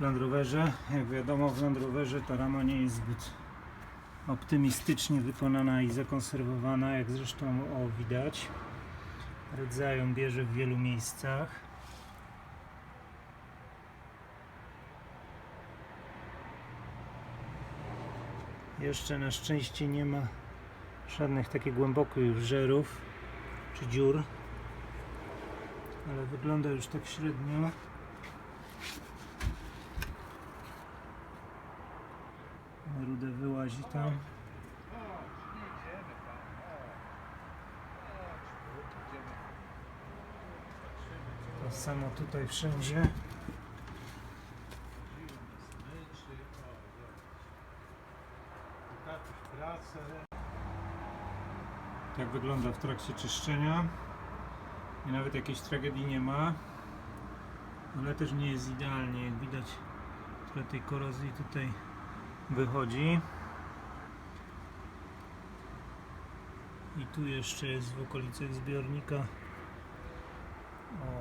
Land Roverze. Jak wiadomo w Land Roverze ta rama nie jest zbyt optymistycznie wykonana i zakonserwowana, jak zresztą o widać. Rdza ją bierze w wielu miejscach. Jeszcze na szczęście nie ma żadnych takich głębokich żerów czy dziur, ale wygląda już tak średnio. Wyłazi tam. To samo tutaj wszędzie. Tak wygląda w trakcie czyszczenia. I nawet jakiejś tragedii nie ma. Ale też nie jest idealnie, jak widać. Trochę tej korozji tutaj wychodzi. I tu jeszcze jest w okolicach zbiornika.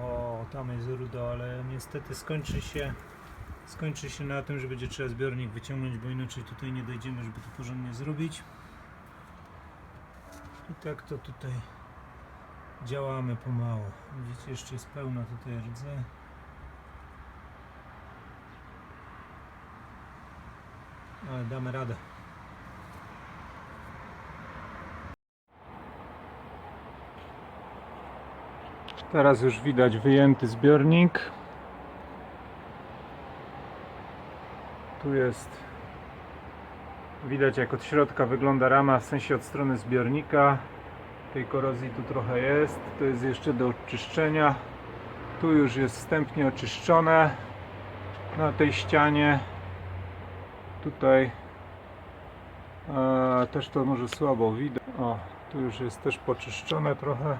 O, tam jest rudo, ale niestety skończy się skończy się na tym, że będzie trzeba zbiornik wyciągnąć, bo inaczej tutaj nie dojdziemy, żeby to porządnie zrobić. I tak to tutaj działamy pomału. Widzicie, jeszcze jest pełno tutaj rdzy. Ale damy radę. Teraz już widać wyjęty zbiornik. Tu jest widać jak od środka wygląda rama, w sensie od strony zbiornika. Tej korozji tu trochę jest. To jest jeszcze do oczyszczenia. Tu już jest wstępnie oczyszczone na tej ścianie. Tutaj e, też to może słabo widać. O, tu już jest też poczyszczone trochę.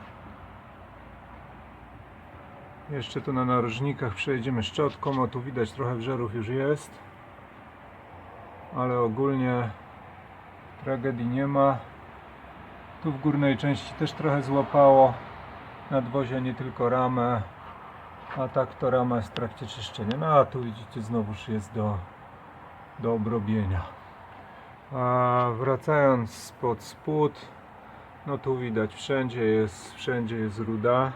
Jeszcze tu na narożnikach przejdziemy szczotką. O, tu widać trochę wżerów już jest. Ale ogólnie tragedii nie ma. Tu w górnej części też trochę złapało. Nadwozia nie tylko ramę. A tak to rama jest w trakcie czyszczenia. No a tu widzicie znowuż jest do, do obrobienia. A wracając pod spód, no tu widać wszędzie jest, wszędzie jest ruda.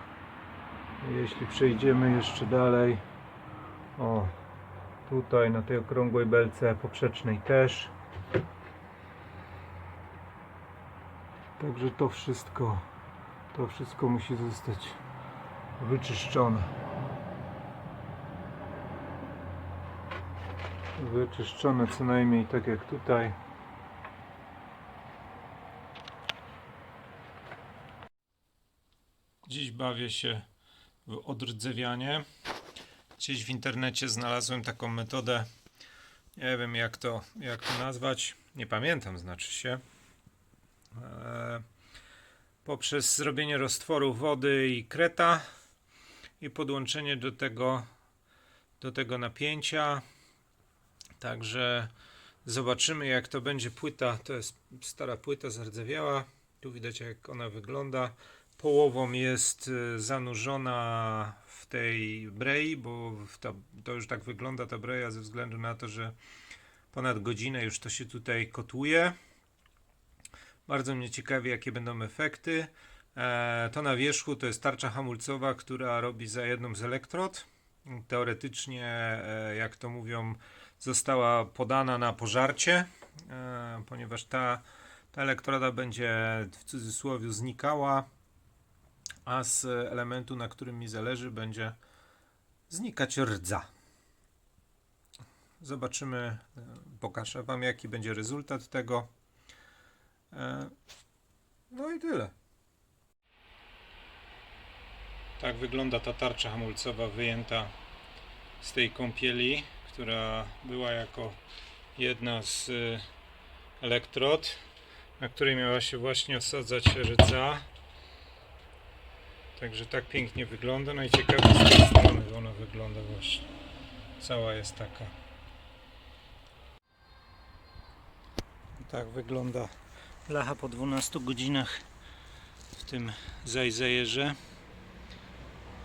Jeśli przejdziemy jeszcze dalej, o tutaj na tej okrągłej belce poprzecznej też. Także to wszystko, to wszystko musi zostać wyczyszczone. Wyczyszczone co najmniej tak jak tutaj. Dziś bawię się odrdzewianie. Gdzieś w internecie znalazłem taką metodę. Nie wiem jak to, jak to nazwać. Nie pamiętam, znaczy się. E, poprzez zrobienie roztworu wody i kreta i podłączenie do tego, do tego napięcia. Także zobaczymy jak to będzie płyta. To jest stara płyta zardzewiała. Tu widać jak ona wygląda. Połową jest e, zanurzona w tej brei, bo to już tak wygląda ta breja ze względu na to, że ponad godzinę już to się tutaj kotuje. Bardzo mnie ciekawi, jakie będą efekty. E, to na wierzchu to jest tarcza hamulcowa, która robi za jedną z elektrod. Teoretycznie, e, jak to mówią, została podana na pożarcie, e, ponieważ ta, ta elektroda będzie w cudzysłowie znikała, a z elementu, na którym mi zależy, będzie znikać rdza. Zobaczymy, e, pokażę Wam, jaki będzie rezultat tego. E, No i tyle. Tak wygląda ta tarcza hamulcowa wyjęta z tej kąpieli, która była jako jedna z y, elektrod, na której miała się właśnie osadzać rdza. Także tak pięknie wygląda. Najciekawiej z tej strony ona wygląda właśnie. Cała jest taka. Tak wygląda lacha po 12 godzinach w tym zajzejerze.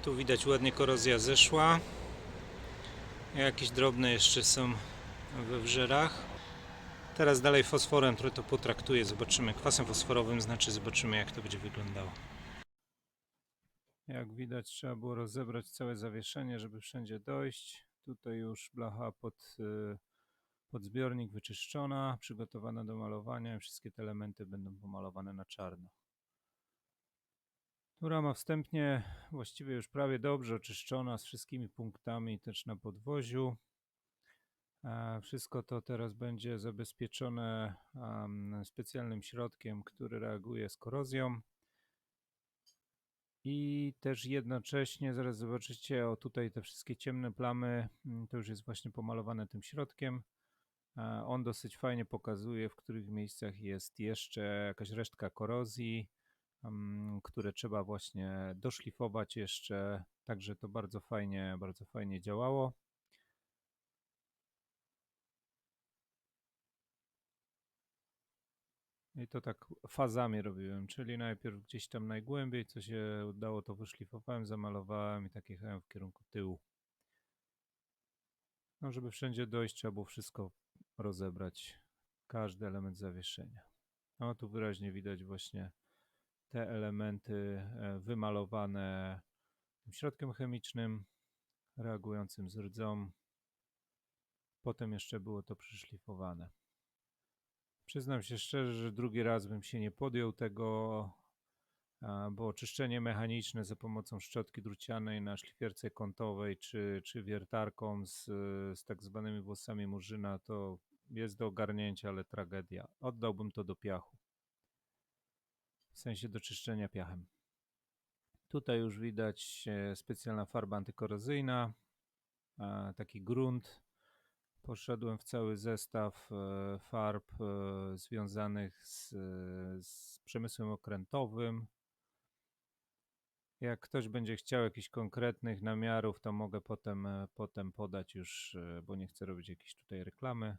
Tu widać ładnie korozja zeszła. Jakieś drobne jeszcze są we wżerach. Teraz dalej fosforem, który to potraktuję, zobaczymy. Kwasem fosforowym znaczy zobaczymy jak to będzie wyglądało. Jak widać trzeba było rozebrać całe zawieszenie, żeby wszędzie dojść. Tutaj już blacha pod, y, pod zbiornik wyczyszczona, przygotowana do malowania. Wszystkie te elementy będą pomalowane na czarno. Tu rama wstępnie właściwie już prawie dobrze oczyszczona z wszystkimi punktami też na podwoziu. E, Wszystko to teraz będzie zabezpieczone specjalnym środkiem, który reaguje z korozją. I też jednocześnie, zaraz zobaczycie, o tutaj te wszystkie ciemne plamy, mm, to już jest właśnie pomalowane tym środkiem. E, On dosyć fajnie pokazuje, w których miejscach jest jeszcze jakaś resztka korozji, em, które trzeba właśnie doszlifować jeszcze. Także to bardzo fajnie, bardzo fajnie działało. I to tak fazami robiłem, czyli najpierw gdzieś tam najgłębiej, co się udało, to wyszlifowałem, zamalowałem i tak jechałem w kierunku tyłu. No, żeby wszędzie dojść, trzeba było wszystko rozebrać, każdy element zawieszenia. No, tu wyraźnie widać właśnie te elementy e, wymalowane środkiem chemicznym, reagującym z rdzą. Potem jeszcze było to przyszlifowane. Przyznam się szczerze, że drugi raz bym się nie podjął tego, bo czyszczenie mechaniczne za pomocą szczotki drucianej na szlifierce kątowej czy, czy wiertarką z, z tak zwanymi włosami murzyna to jest do ogarnięcia, ale tragedia. Oddałbym to do piachu. W sensie do czyszczenia piachem. Tutaj już widać e, specjalna farba antykorozyjna, taki grunt. Poszedłem w cały zestaw e, farb e, związanych z, z przemysłem okrętowym. Jak ktoś będzie chciał jakichś konkretnych namiarów, to mogę potem, e, potem podać już, e, bo nie chcę robić jakiejś tutaj reklamy.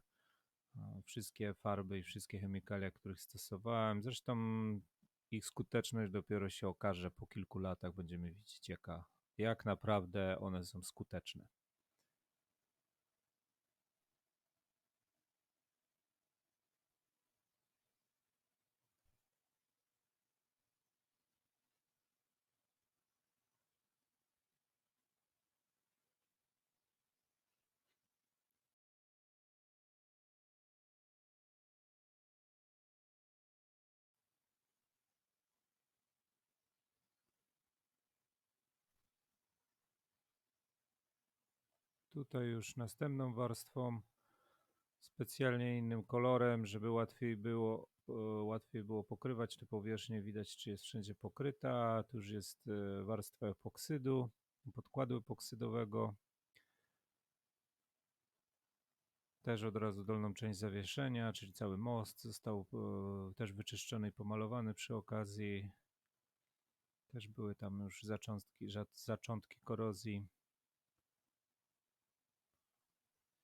E, Wszystkie farby i wszystkie chemikalia, których stosowałem. Zresztą ich skuteczność dopiero się okaże po kilku latach. Będziemy widzieć, jaka, jak naprawdę one są skuteczne. Tutaj już następną warstwą, specjalnie innym kolorem, żeby łatwiej było, e, łatwiej było pokrywać te powierzchnie. Widać, czy jest wszędzie pokryta. Tu już jest e, warstwa epoksydu, podkładu epoksydowego. Też od razu dolną część zawieszenia, czyli cały most został e, też wyczyszczony i pomalowany przy okazji. Też były tam już zaczątki, zaczątki korozji.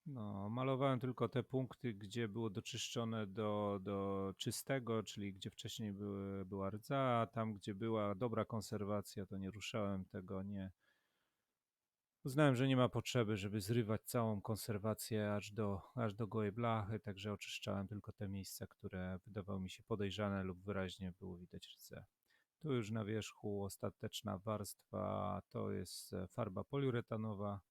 No, malowałem tylko te punkty, gdzie było doczyszczone do, do czystego, czyli gdzie wcześniej były, była rdza, a tam, gdzie była dobra konserwacja, to nie ruszałem tego, nie. Uznałem, że nie ma potrzeby, żeby zrywać całą konserwację aż do, aż do gołej blachy, także oczyszczałem tylko te miejsca, które wydawały mi się podejrzane lub wyraźnie było widać rdze. Tu już na wierzchu ostateczna warstwa to jest farba poliuretanowa.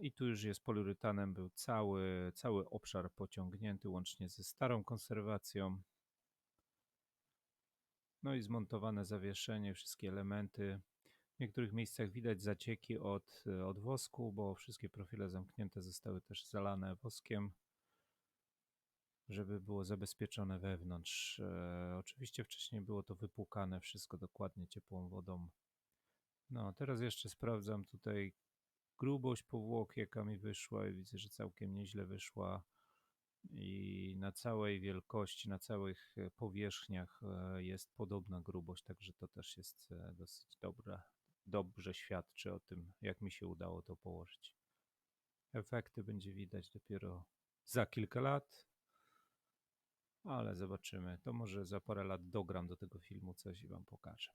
I tu już jest poliuretanem, był cały, cały obszar pociągnięty łącznie ze starą konserwacją. No i zmontowane zawieszenie, wszystkie elementy. W niektórych miejscach widać zacieki od, od wosku, bo wszystkie profile zamknięte zostały też zalane woskiem, żeby było zabezpieczone wewnątrz. E, oczywiście wcześniej było to wypłukane wszystko dokładnie ciepłą wodą. No, teraz jeszcze sprawdzam tutaj grubość powłoki, jaka mi wyszła i widzę, że całkiem nieźle wyszła i na całej wielkości, na całych e, powierzchniach e, jest podobna grubość, także to też jest e, dosyć dobre, dobrze świadczy o tym, jak mi się udało to położyć. Efekty będzie widać dopiero za kilka lat, ale zobaczymy. To może za parę lat dogram do tego filmu coś i Wam pokażę.